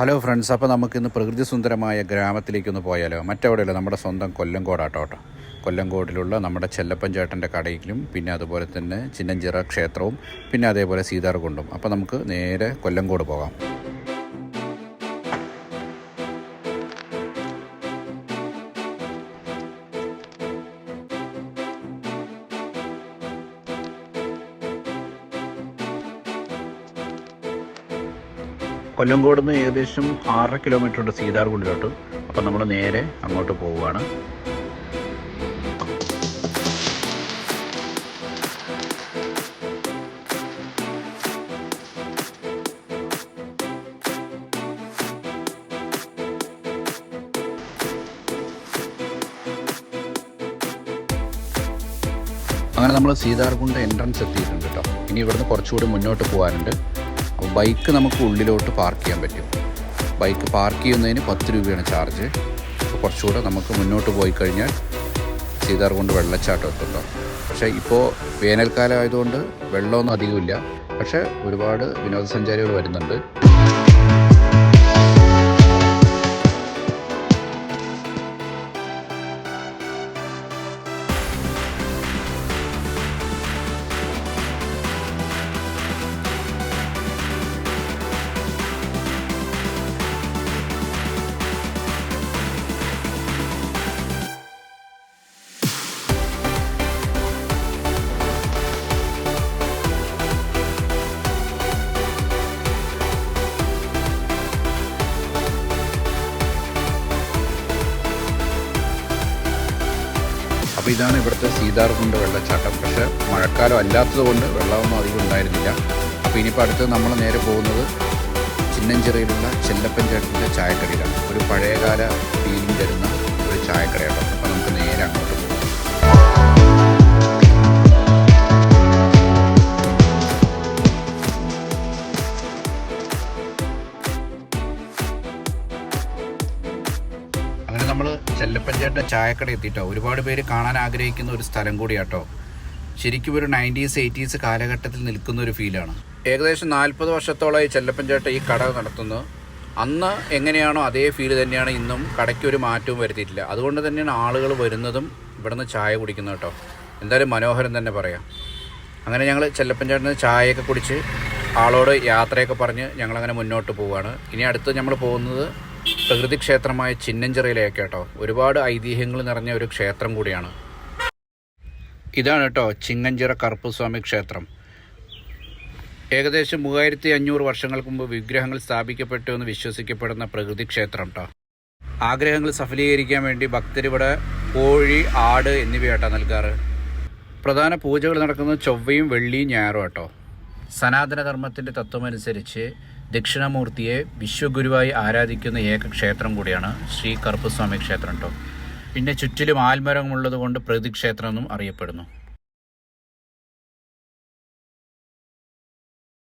Hello friends അപ്പോൾ നമുക്കിന്ന് പ്രകൃതി സുന്ദരമായ ഗ്രാമത്തിലേക്കൊന്ന് പോയാലോ? മറ്റവിടെയല്ല? നമ്മുടെ സ്വന്തം കൊല്ലംകോടാട്ടോ കേട്ടോ കൊല്ലങ്കോടിലുള്ള നമ്മുടെ ചെല്ലപ്പൻ ചേട്ടന്റെ കടയിലും പിന്നെ അതുപോലെ തന്നെ ചിന്നഞ്ചിറ ക്ഷേത്രവും പിന്നെ അതേപോലെ സീതാർകുണ്ടും അപ്പോൾ നമുക്ക് നേരെ കൊല്ലംകോട് പോകാം. കൊല്ലങ്കോട് നിന്ന് ഏകദേശം ആറര കിലോമീറ്റർ ഉണ്ട് സീതാർകുണ്ടിലോട്ട്. അപ്പം നമ്മൾ നേരെ അങ്ങോട്ട് പോവുകയാണ്. അങ്ങനെ നമ്മൾ സീതാർകുണ്ട് എൻട്രൻസ് എത്തിയിട്ടുണ്ട് കേട്ടോ ഇനി ഇവിടുന്ന് കുറച്ചുകൂടി മുന്നോട്ട് പോകാനുണ്ട്. അപ്പോൾ ബൈക്ക് നമുക്ക് ഉള്ളിലോട്ട് പാർക്ക് ചെയ്യാൻ പറ്റും. ബൈക്ക് പാർക്ക് ചെയ്യുന്നതിന് പത്ത് രൂപയാണ് ചാർജ്. കുറച്ചുകൂടെ നമുക്ക് മുന്നോട്ട് പോയി കഴിഞ്ഞാൽ സീതാർകുണ്ട് വെള്ളച്ചാട്ടം എത്തുണ്ടോ പക്ഷേ ഇപ്പോൾ വേനൽക്കാലം ആയതുകൊണ്ട് വെള്ളമൊന്നും അധികമില്ല. പക്ഷേ ഒരുപാട് വിനോദസഞ്ചാരികൾ വരുന്നുണ്ട്. അപ്പോൾ ഇതാണ് ഇവിടുത്തെ സീതാർകുണ്ട് വെള്ളച്ചാട്ടം. പക്ഷേ മഴക്കാലം അല്ലാത്തതുകൊണ്ട് വെള്ളമൊന്നും അധികം ഉണ്ടായിരുന്നില്ല. അപ്പോൾ ഇനിയിപ്പോൾ അടുത്ത് നമ്മൾ നേരെ പോകുന്നത് ചിന്നഞ്ചിറയിലുള്ള ചെല്ലപ്പൻ ചേട്ടന്റെ ചായക്കടയിലാണ്. ഒരു പഴയകാല ഫീലിംഗ് തരുന്ന ഒരു ചായക്കടയാണ് നമ്മൾ ചെല്ലപ്പഞ്ചേട്ട ചായക്കട എത്തിയിട്ടോ? ഒരുപാട് പേര് കാണാൻ ആഗ്രഹിക്കുന്ന ഒരു സ്ഥലം കൂടിയാട്ടോ. ശരിക്കും ഒരു നയന്റീസ് എയ്റ്റീസ് കാലഘട്ടത്തിൽ നിൽക്കുന്ന ഒരു ഫീലാണ് ഏകദേശം നാൽപ്പത് വർഷത്തോളമായി ചെല്ലപ്പഞ്ചേട്ട ഈ കട നടത്തുന്നു. അന്ന് എങ്ങനെയാണോ അതേ ഫീൽ തന്നെയാണ് ഇന്നും കടയ്ക്ക് ഒരു മാറ്റവും വരുത്തിയിട്ടില്ല. അതുകൊണ്ട് തന്നെയാണ് ആളുകൾ വരുന്നതും ഇവിടുന്ന് ചായ കുടിക്കുന്നത് കേട്ടോ. എന്തായാലും മനോഹരം തന്നെ പറയാം. അങ്ങനെ ഞങ്ങൾ ചെല്ലപ്പഞ്ചേട്ടന് ചായയൊക്കെ കുടിച്ച് ആളോട് യാത്രയൊക്കെ പറഞ്ഞ് ഞങ്ങളങ്ങനെ മുന്നോട്ട് പോവുകയാണ്. ഇനി അടുത്ത് നമ്മൾ പോകുന്നത് പ്രകൃതി ക്ഷേത്രമായ ചിന്നഞ്ചിറയിലേക്ക് കേട്ടോ. ഒരുപാട് ഐതിഹ്യങ്ങൾ നിറഞ്ഞ ഒരു ക്ഷേത്രം കൂടിയാണ്. ഇതാണ് കേട്ടോ ചിങ്ങഞ്ചിറ കറുപ്പുസ്വാമി ക്ഷേത്രം. ഏകദേശം മൂവായിരത്തി അഞ്ഞൂറ് വർഷങ്ങൾക്ക് മുമ്പ് വിഗ്രഹങ്ങൾ സ്ഥാപിക്കപ്പെട്ടു എന്ന് വിശ്വസിക്കപ്പെടുന്ന പ്രകൃതി ക്ഷേത്രം കേട്ടോ. ആഗ്രഹങ്ങൾ സഫലീകരിക്കാൻ വേണ്ടി ഭക്തരിവിടെ കോഴി ആട് എന്നിവയാട്ടോ നൽകാറ്. പ്രധാന പൂജകൾ നടക്കുന്നത് ചൊവ്വയും വെള്ളിയും ഞായറും കേട്ടോ സനാതനധർമ്മത്തിന്റെ തത്വമനുസരിച്ച് ദക്ഷിണമൂർത്തിയെ വിശ്വഗുരുവായി ആരാധിക്കുന്ന ഏക ക്ഷേത്രം കൂടിയാണ് ശ്രീ കറുപ്പസ്വാമി ക്ഷേത്രം കേട്ടോ പിന്നെ ചുറ്റിലും ആൽമരമുള്ളത് കൊണ്ട് പ്രകൃതി ക്ഷേത്രം എന്നും അറിയപ്പെടുന്നു.